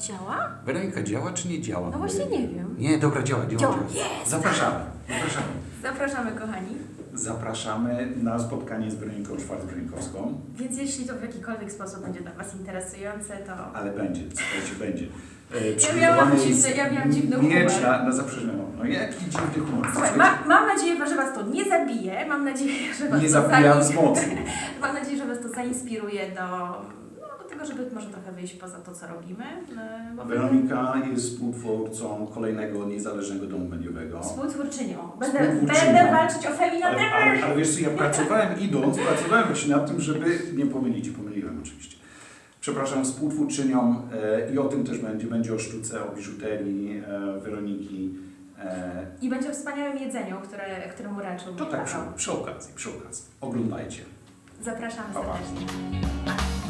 Działa? Weronika, działa czy nie działa? No właśnie nie wiem. Nie, dobra, działa, działa. Działa, jest! Zapraszamy, zapraszamy. Zapraszamy, kochani. Zapraszamy na spotkanie z Weroniką Szwarc-Brzynkowską, Więc jeśli to w jakikolwiek sposób będzie dla Was interesujące, to... ale będzie, słuchajcie, będzie. E, Ja miałam jest dziwny, ja miałam dziwny Miecz humor. na, na. No jaki dziwny humor. Słuchaj, ma, mam nadzieję, że Was to nie zabije, mam nadzieję, że Was nie to zabijam z zain- mocy. Mam nadzieję, że Was to zainspiruje do, do tego, żeby może trochę wyjść poza to, co robimy. e, Weronika jest współtwórcą kolejnego niezależnego domu mediowego. Współtwórczynią. Będę, Współtwórczynią. będę walczyć o Ale, feminatywę. ale, ale wiesz co, ja pracowałem idąc, pracowałem właśnie nad tym, żeby nie pomylić i pomyliłem oczywiście. Przepraszam, współtwórczynią e, i o tym też będzie, będzie o sztuce, o biżuterii e, Weroniki. E, I będzie o wspaniałym jedzeniu, które, któremu raczył to tak przy, przy okazji, przy okazji. Oglądajcie. Zapraszamy Pa, pa. serdecznie.